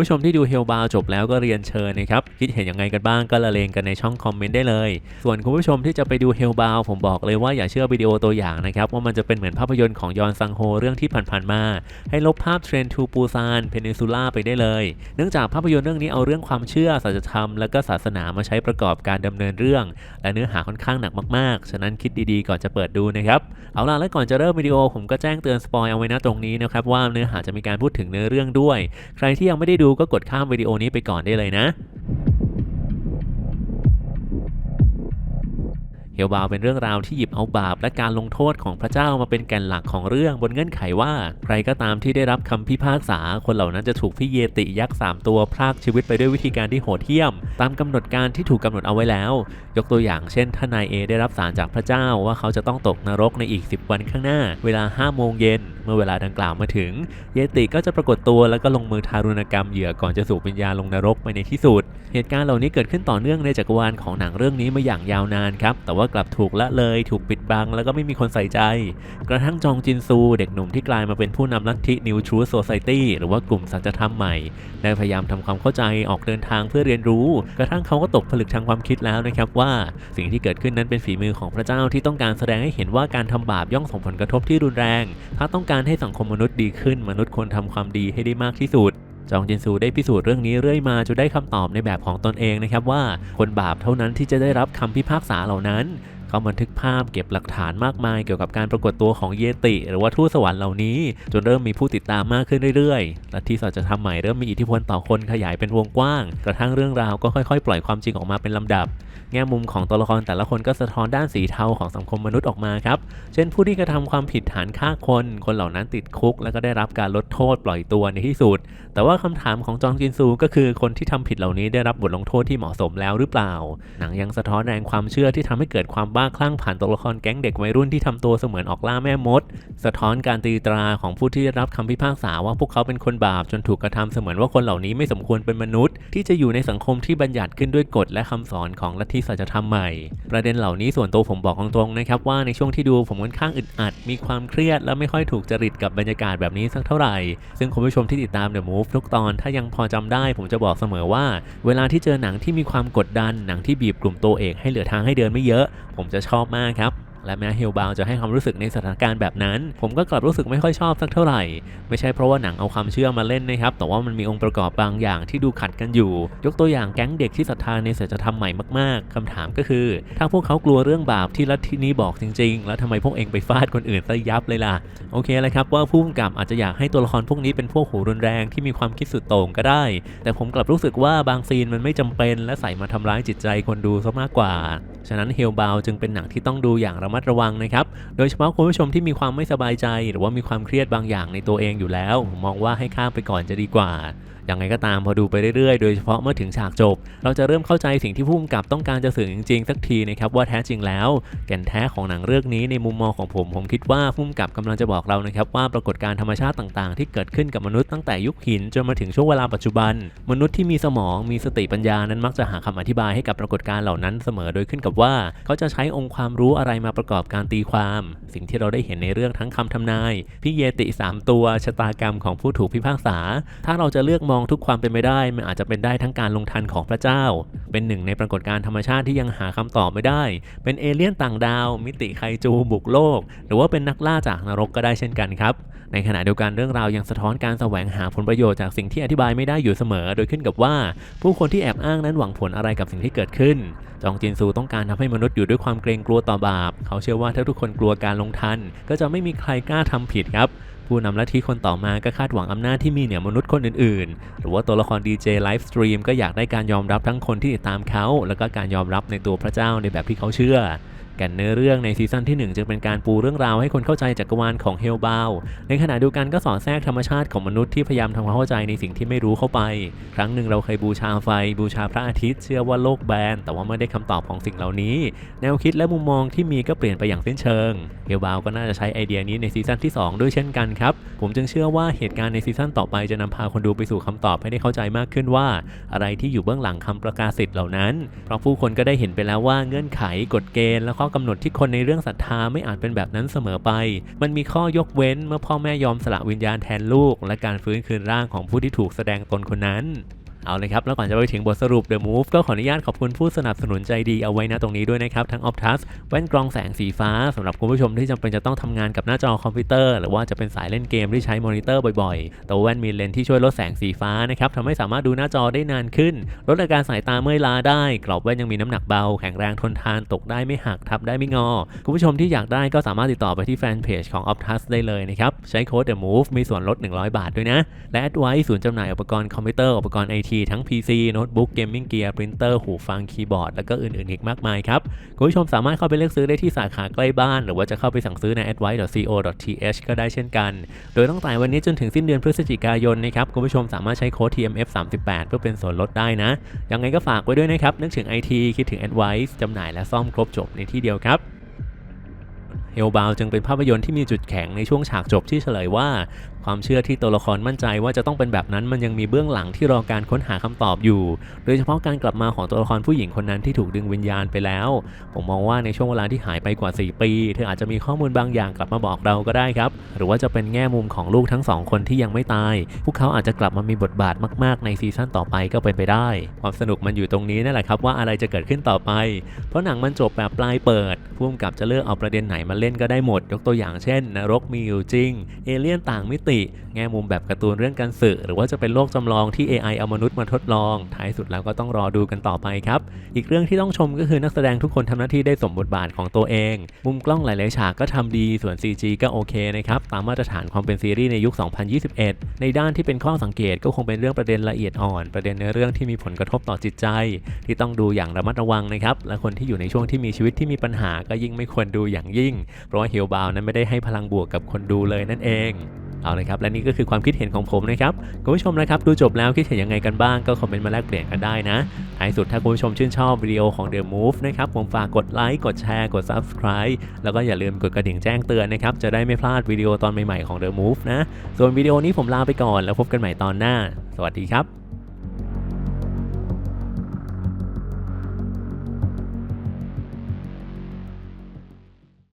ผู้ชมที่ดูเฮลบาจบแล้วก็เรียนเชิญนะครับ คิดเห็นยังไงกันบ้างก็ละเลงกันในช่องคอมเมนต์ได้เลย ส่วนคุณผู้ชมที่จะไปดูเฮลบาผมบอกเลยว่าอย่าเชื่อวิดีโอตัวอย่างนะครับ ว่ามันจะเป็นเหมือนภาพยนตร์ของยอนซังโฮเรื่องที่ผ่านๆมา ให้ลบภาพเทรนทูปูซานเพนินซูล่าไปได้เลย เนื่องจากภาพยนตร์เรื่องนี้เอาเรื่องความเชื่อสัจธรรม และก็ศาสนามาใช้ประกอบการดำเนินเรื่อง และเนื้อหาค่อนข้างหนักมากๆ ฉะนั้นคิดดีๆก่อนจะเปิดดูนะครับเอาล่ะและก่อนจะเริ่มวิดีโอผมก็แจ้งเตือนสปอยเอาไว้นะตรงนี้นะครับว่าเนื้อหาจะมีการพูดถึงเนื้อเรื่องด้วย ใครที่ยังไม่ได้ดูก็กดข้ามวิดีโอนี้ไปก่อนได้เลยนะเฮลบาวเป็นเรื่องราวที่หยิบเอาบาปและการลงโทษของพระเจ้ามาเป็นแก่นหลักของเรื่องบนเงื่อนไขว่า ใครก็ตามที่ได้รับคำพิพากษา คนเหล่านั้นจะถูกพี่เยติยักษ์สามตัวพรากชีวิตไปด้วยวิธีการที่โหดเหี้ยม ตามกำหนดการที่ถูกกำหนดเอาไว้แล้ว ยกตัวอย่างเช่นท่านนายเอได้รับสารจากพระเจ้าว่าเขาจะต้องตกนรกในอีก 10 วันข้างหน้า เวลา5โมงเย็น มื่อเวลาดังกล่าวมาถึง เยติก็จะปรากฏตัวแล้วก็ลงมือทารุณกรรมเหยื่อก่อนจะสูบวิญญาณลงนรกไปในที่สุด เหตุการณ์เหล่านี้เกิดขึ้นต่อเนื่องในจักรวาลของหนังเรื่องนี้มาอย่างยาวนานครับ แต่ว่ากลับถูกละเลยถูกปิดบัง แล้วก็ไม่มีคนใส่ใจ กระทั่งจองจินซูเด็กหนุ่มที่กลายมาเป็นผู้นำลัทธิ New Truth Society หรือว่ากลุ่มสัจธรรมใหม่ได้พยายามทำความเข้าใจออกเดินทางเพื่อเรียนรู้ กระทั่งเขาก็ตกผลึกทางความคิดแล้วนะครับว่า สิ่งที่เกิดขึ้นนั้นเป็นฝีมือของพระเจ้าที่ต้องการแสดงให้เห็นว่าการทำบาปย่อมส่งผลกระทบที่รุนแรง ถ้าต้องการให้สังคมมนุษย์ดีขึ้น มนุษย์ควรทำความดีให้ได้มากที่สุด จองจินซูได้พิสูจน์เรื่องนี้เรื่อยมาจนได้คำตอบในแบบของตนเองนะครับว่าคนบาปเท่านั้นที่จะได้รับคำพิพากษาเหล่านั้น เขาบันทึกภาพเก็บหลักฐานมากมายเกี่ยวกับการปรากฏตัวของเยติ หรือว่าทูตสวรรค์เหล่านี้ จนเริ่มมีผู้ติดตามมากขึ้นเรื่อยๆ และที่สัจธรรมใหม่เริ่มมีอิทธิพลต่อคนขยายเป็นวงกว้าง กระทั่งเรื่องราวก็ค่อยๆ ปล่อยความจริงออกมาเป็นลำดับ แง่มุมของตัวละครแต่ละคนก็สะท้อนด้านสีเทาของสังคมมนุษย์ออกมาครับ เช่นผู้ที่กระทำความผิดฐานฆ่าคน คนเหล่านั้นติดคุก แล้วก็ได้รับการลดโทษปล่อยตัวในที่สุด แต่ว่าคำถามของจองจินซูก็คือคนที่ทำผิดเหล่านี้ได้รับบทลงโทษที่เหมาะสมแล้วหรือเปล่า หนังยังสะท้อนแรงความเชื่อที่ทำให้เกิดความบ้าคลั่งผ่านตัวละครแก๊งเด็กวัยรุ่นที่ทำตัวเสมือนออกล่าแม่มด สะท้อนการตีตราของผู้ที่ได้รับคำพิพากษาว่าพวกเขาเป็นคนบาปจนถูกกระทำเสมือนว่าคนเหล่านี้ไม่สมควรเป็นมนุษย์ ที่จะอยู่ในสังคมที่บัญญัติขึ้นด้วยกฎและคำสอนของลัทธิสัจธรรมใหม่ ประเด็นเหล่านี้ส่วนตัวผมบอกตรงๆนะครับว่าในช่วงที่ดูผมค่อนข้างอึดอัด มีความเครียดและไม่ค่อยถูกจริตกับบรรยากาศแบบนี้สักเท่าไหร่ ซึ่งคุณผู้ชมที่ติดตาม The Move ทุกตอนถ้ายังพอจำได้ ผมจะบอกเสมอว่า เวลาที่เจอหนังที่มีความกดดันหนังที่บีบกลุ่มตัวเอกให้เหลือทางให้เดินไม่เยอะ ผมจะชอบมากครับ และแม้เฮลบาวจะให้ความรู้สึกในสถานการณ์แบบนั้น ผมก็กลับรู้สึกไม่ค่อยชอบสักเท่าไหร่ ไม่ใช่เพราะว่าหนังเอาความเชื่อมาเล่นนะครับ แต่ว่ามันมีองค์ประกอบบางอย่างที่ดูขัดกันอยู่ ยกตัวอย่างแก๊งเด็กที่ศรัทธาในศีลธรรมใหม่มากๆคำถามก็คือ ถ้าพวกเขากลัวเรื่องบาปที่ลัทธินี้บอกจริง ๆ แล้วทำไมพวกเองไปฟาดคนอื่นซะยับเลยล่ะ โอเคเลยครับว่าผู้กำกับอาจจะอยากให้ตัวละครพวกนี้เป็นพวกหูรุนแรงที่มีความคิดสุดโต่งก็ได้ แต่ผมกลับรู้สึกว่าบางซีนมันไม่จำเป็น และใส่มาทำร้ายจิตใจคนดูซะมากกว่า ฉะนั้นเฮลบาวจึงเป็นหนังที่ต้องดูอย่างระมัดระวังนะครับ โดยเฉพาะคุณผู้ชมที่มีความไม่สบายใจ หรือว่ามีความเครียดบางอย่างในตัวเองอยู่แล้ว มองว่าให้ข้ามไปก่อนจะดีกว่า ย่างไรก็ตามพอดูไปเรื่อยๆ โดยเฉพาะเมื่อถึงฉากจบ เราจะเริ่มเข้าใจสิ่งที่ผู้กำกับต้องการจะสื่อจริงๆ สักทีนะครับว่าแท้จริงแล้ว แก่นแท้ของหนังเรื่องนี้ในมุมมองของผมผมคิดว่าผู้กำกับกำลังจะบอกเรานะครับว่าปรากฏการณ์ธรรมชาติต่างๆ ที่เกิดขึ้นกับมนุษย์ตั้งแต่ยุคหินจนมาถึงช่วงเวลาปัจจุบัน มนุษย์ที่มีสมองมีสติปัญญานั้นมักจะหาคำอธิบายให้กับปรากฏการณ์เหล่านั้นเสมอโดยขึ้นกับว่า เขาจะใช้องค์ความรู้อะไรมาประกอบการตีความ สิ่งที่เราได้เห็นในเรื่องทั้งคำทำนายพิเยติสามตัวชะตากรรมของผู้ถูกพิพากษา ถ้าเราจะเลือกมองทุกความเป็นไปได้ มันอาจจะเป็นได้ทั้งการลงทันของพระเจ้า เป็นหนึ่งในปรากฏการณ์ธรรมชาติที่ยังหาคำตอบไม่ได้ เป็นเอเลี่ยนต่างดาว มิติไคจูบุกโลก หรือว่าเป็นนักล่าจากนรกก็ได้เช่นกันครับ ในขณะเดียวกันเรื่องราวยังสะท้อนการแสวงหาผลประโยชน์จากสิ่งที่อธิบายไม่ได้อยู่เสมอ โดยขึ้นกับว่า ผู้คนที่แอบอ้างนั้นหวังผลอะไรกับสิ่งที่เกิดขึ้น จองจินซูต้องการทำให้มนุษย์อยู่ด้วยความเกรงกลัวต่อบาป เขาเชื่อว่าถ้าทุกคนกลัวการลงทัน ก็จะไม่มีใครกล้าทำผิดครับ ผู้นำลัทธิคนต่อมาก็คาดหวังอำนาจที่มีเหนือมนุษย์คนอื่นๆ หรือว่าตัวละครดีเจไลฟ์สตรีมก็อยากได้การยอมรับทั้งคนที่ติดตามเขา แล้วก็การยอมรับในตัวพระเจ้าในแบบที่เขาเชื่อ แก่นเนื้อเรื่องในซีซั่นที่ 1 จึงเป็นการปูเรื่องราวให้คนเข้าใจจักรวาลของเฮลบาวในขณะเดียวกันก็สอดแทรกธรรมชาติของมนุษย์ที่พยายามทำความเข้าใจในสิ่งที่ไม่รู้เข้าไป ครั้งหนึ่งเราเคยบูชาไฟ บูชาพระอาทิตย์เชื่อว่าโลกแบน แต่ว่าเมื่อได้คำตอบของสิ่งเหล่านี้ แนวคิดและมุมมองที่มีก็เปลี่ยนไปอย่างสิ้นเชิงเฮลบาวก็น่าจะใช้ไอเดียนี้ในซีซั่นที่ 2 ด้วยเช่นกันครับผมจึงเชื่อว่าเหตุการณ์ในซีซั่นต่อไปจะนำพาคนดูไปสู่คำตอบให้ได้เข้าใจมากขึ้นว่า อะไรที่อยู่เบื้องหลังคำประกาศสิทธิ์เหล่านั้นเพราะผู้คนก็ได้เห็นไปแล้วว่าเงื่อนไขกฎเกณฑ์และข้อกำหนดที่คนในเรื่องศรัทธาไม่อาจเป็นแบบนั้นเสมอไป มันมีข้อยกเว้นเมื่อพ่อแม่ยอมสละวิญญาณแทนลูก และการฟื้นคืนร่างของผู้ที่ถูกแสดงตนคนนั้น เอาเลยครับ แล้วก่อนจะไปถึงบทสรุป The Move ก็ขออนุญาตขอบคุณผู้สนับสนุนใจดีเอาไว้นะตรงนี้ด้วยนะครับ ทั้ง Optus แว่นกรองแสงสีฟ้าสำหรับคุณผู้ชมที่จำเป็นจะต้องทำงานกับหน้าจอคอมพิวเตอร์ หรือว่าจะเป็นสายเล่นเกมที่ใช้มอนิเตอร์บ่อยๆ ตัวแว่นมีเลนส์ที่ช่วยลดแสงสีฟ้านะครับทำให้สามารถดูหน้าจอได้นานขึ้น ลดอาการสายตาเมื่อยล้าได้ กรอบแว่นยังมีน้ำหนักเบา แข็งแรงทนทานตกได้ไม่หักทับได้ไม่งอ คุณผู้ชมที่อยากได้ก็สามารถติดต่อไปที่แฟนเพจของ Optus ได้เลยนะครับใช้โค้ด The Move มีส่วนลด 100 บาทด้วยนะและแอดไว้ศูนย์จำหน่ายอุปกรณ์คอมพิวเตอร์อุปกรณ์ไอททั้ง PC โน้ตบุ๊กเกมมิ่งเกียร์ปรินเตอร์หูฟังคีย์บอร์ด แล้วก็อื่นๆอีกมากมายครับ คุณผู้ชมสามารถเข้าไปเลือกซื้อได้ที่สาขาใกล้บ้าน หรือว่าจะเข้าไปสั่งซื้อใน advice.co.th ก็ได้เช่นกัน โดยตั้งแต่วันนี้จนถึงสิ้นเดือนพฤศจิกายนนะครับคุณผู้ชมสามารถใช้โค้ด TMF 38เพื่อเป็นส่วนลดได้นะ ยังไงก็ฝากไว้ด้วยนะครับนึกถึง IT คิดถึง Advice จำหน่ายและซ่อมครบจบในที่เดียวครับเฮลบาวจึงเป็นภาพยนตร์ที่มีจุดแข็งในช่วงฉากจบที่เฉลยว่าความเชื่อที่ตัวละครมั่นใจว่าจะต้องเป็นแบบนั้นมันยังมีเบื้องหลังที่รอการค้นหาคำตอบอยู่ โดยเฉพาะการกลับมาของตัวละครผู้หญิงคนนั้นที่ถูกดึงวิญญาณไปแล้ว ผมมองว่าในช่วงเวลาที่หายไปกว่า 4 ปี เธออาจจะมีข้อมูลบางอย่างกลับมาบอกเราก็ได้ครับ หรือว่าจะเป็นแง่มุมของลูกทั้งสองคนที่ยังไม่ตาย พวกเขาอาจจะกลับมามีบทบาทมาก ๆ ในซีซั่นต่อไปก็เป็นไปได้ ความสนุกมันอยู่ตรงนี้นั่นแหละครับว่าอะไรจะเกิดขึ้นต่อไป เพราะหนังมันจบแบบปลายเปิดผู้กำกับจะเลือกเอาประเด็นไหนมาเล่นก็ได้หมด ยกตัวอย่างเช่น นรกมีอยู่จริง เอเลี่ยนต่างมิติแง่มุมแบบการ์ตูนเรื่องการสื่อ หรือว่าจะเป็นโลกจำลองที่ AI เอามนุษย์มาทดลอง ท้ายสุดแล้วก็ต้องรอดูกันต่อไปครับ อีกเรื่องที่ต้องชมก็คือนักแสดงทุกคนทำหน้าที่ได้สมบทบาทของตัวเอง มุมกล้องหลายๆฉากก็ทำดี ส่วน CG ก็โอเคนะครับ ตามมาตรฐานความเป็นซีรีส์ในยุค 2021 ในด้านที่เป็นข้อสังเกตก็คงเป็นเรื่องประเด็นละเอียดอ่อน ประเด็นในเรื่องที่มีผลกระทบต่อจิตใจ ที่ต้องดูอย่างระมัดระวังนะครับ และคนที่อยู่ในช่วงที่มีชีวิตที่มีปัญหาก็ยิ่งไม่ควรดูอย่างยิ่ง เพราะว่าเฮลบาวนั้นไม่ได้ให้พลังบวกกับคนดูเลยนั่นเอง เอาเลยครับและนี่ก็คือความคิดเห็นของผมนะครับคุณผู้ชมนะครับดูจบแล้วคิดเห็นยังไงกันบ้างก็คอมเมนต์มาแลกเปลี่ยนกันได้นะท้ายสุดถ้าคุณผู้ชมชื่นชอบวิดีโอของ The Move นะครับผมฝากกดไลค์กดแชร์กด Subscribe แล้วก็อย่าลืมกดกระดิ่งแจ้งเตือนนะครับจะได้ไม่พลาดวิดีโอตอนใหม่ๆของ The Move นะส่วนวิดีโอนี้ผมลาไปก่อนแล้วพบกันใหม่ตอนหน้า สวัสดีครับ